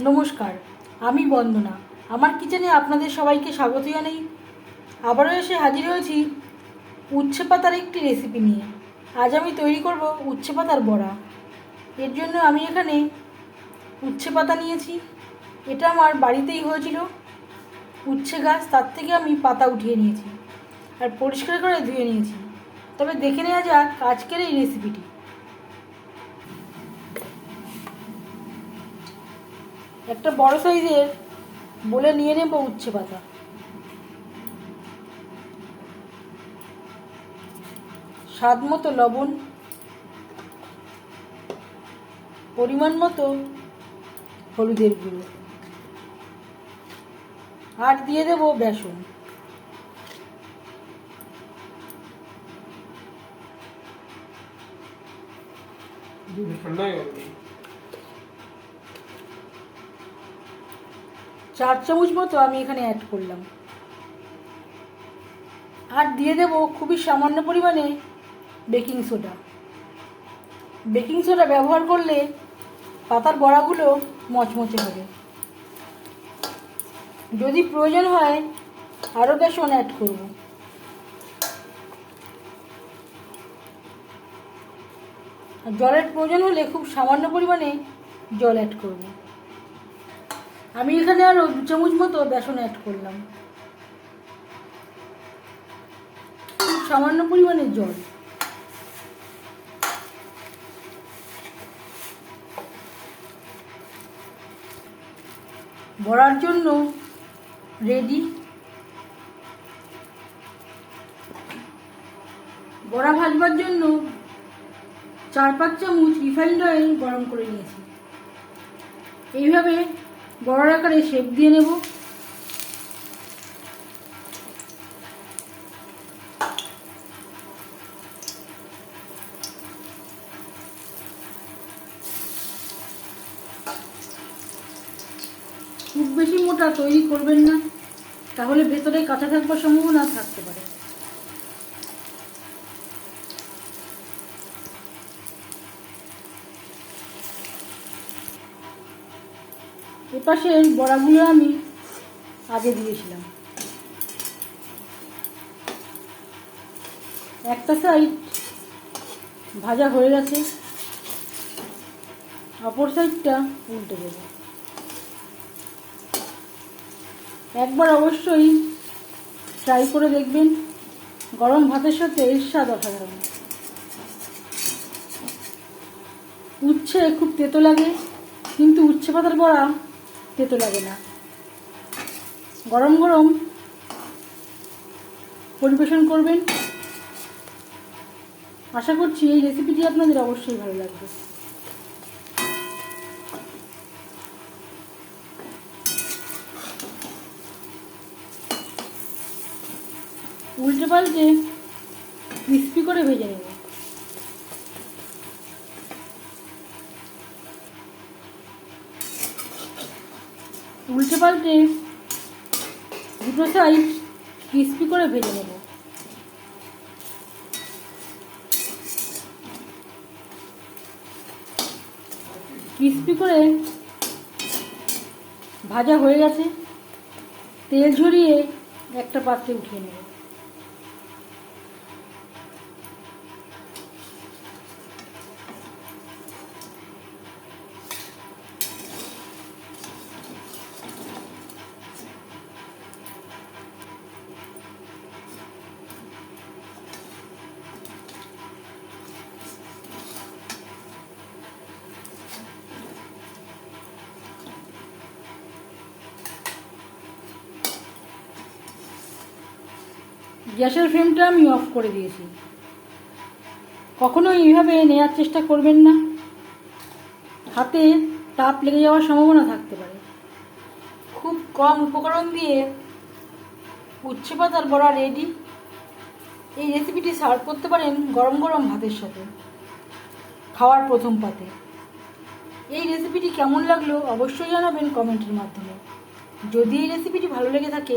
নমস্কার, আমি বন্দনা। আমার কিচেনে আপনাদের সবাইকে স্বাগত জানাই। আবারও এসে হাজির হয়েছি উচ্ছে পাতার একটি রেসিপি নিয়ে। আজ আমি তৈরি করব উচ্ছে পাতার বড়া। এর জন্য আমি এখানে উচ্ছে পাতা নিয়েছি। এটা আমার বাড়িতেই হয়েছিল। উচ্ছে গাছ, তার থেকে আমি পাতা উঠিয়ে নিয়েছি। আর পরিষ্কার করে ধুয়ে নিয়েছি। তবে দেখে নেওয়া যাক আজকের এই রেসিপিটি একটা বড় সাইজের বলে নিয়ে নেব উচ্ছে পাতা। স্বাদ মতো লবণ, পরিমাণ মতো হলুদের গুঁড়ো। আর দিয়ে দেব বেসন। दूध চার চামচ মতো আমি এখানে অ্যাড করলাম। আর দিয়ে দেব খুবই সামান্য পরিমাণে বেকিং সোডা বেকিং সোডা ব্যবহার করলে পাতার বড়াগুলো মচমচে হবে। যদি প্রয়োজন হয় আরও বেসন অ্যাড করব। জলের প্রয়োজন হলে খুব সামান্য পরিমাণে জল অ্যাড করব। আমি এখানে আরও দু চামচ মতো বেসন অ্যাড করলাম। সামান্য পরিমাণে জল। বড়ার জন্য রেডি বড়া ভাজবার জন্য চার পাঁচ চামচ রিফাইন্ড অয়েল গরম করে নিয়েছি। এইভাবে বড় আকারে শেপ দিয়ে নেব। খুব বেশি মোটা তৈরি করবেন না, তাহলে ভেতরে কাঁচা থাকবার সম্ভাবনা থাকতে পারে। এপাশে বড়াগুলো আমি আগে দিয়েছিলাম। একটা সাইড ভাজা হয়ে গেছে, অপর সাইডটা উল্টে দেবো। একবার অবশ্যই ট্রাই করে দেখবেন, গরম ভাতের সাথে এর স্বাদ অসাধারণ। উচ্ছে খুব তেতো লাগে, কিন্তু উচ্ছে পাতার বড়া তেতো লাগে না। গরম গরম পরিবেশন করবেন। আশা করছি এই রেসিপিটি আপনাদের অবশ্যই ভালো লাগবে। উল্টে পাল্টে ক্রিস্পি করে ভেজে নেব উল্টে পাল্টে দুটো সাইড ক্রিস্পি করে ভেজে নেব। ক্রিস্পি করে ভাজা হয়ে গেছে। তেল ঝরিয়ে একটা পাত্রে উঠিয়ে নেব। গ্যাসের ফ্লেমটা আমি অফ করে দিয়েছি। কখনো এইভাবে নেওয়ার চেষ্টা করবেন না। হাতে তাপ লেগে যাওয়ার সম্ভাবনা থাকতে পারে। খুব কম উপকরণ দিয়ে উচ্ছে পাতার বড়া রেডি। এই রেসিপিটি সার্ভ করতে পারেন গরম গরম ভাতের সাথে। খাওয়ার প্রথম পাতে। এই রেসিপিটি কেমন লাগল অবশ্যই জানাবেন কমেন্টের মাধ্যমে। যদি এই রেসিপিটি ভালো লেগে থাকে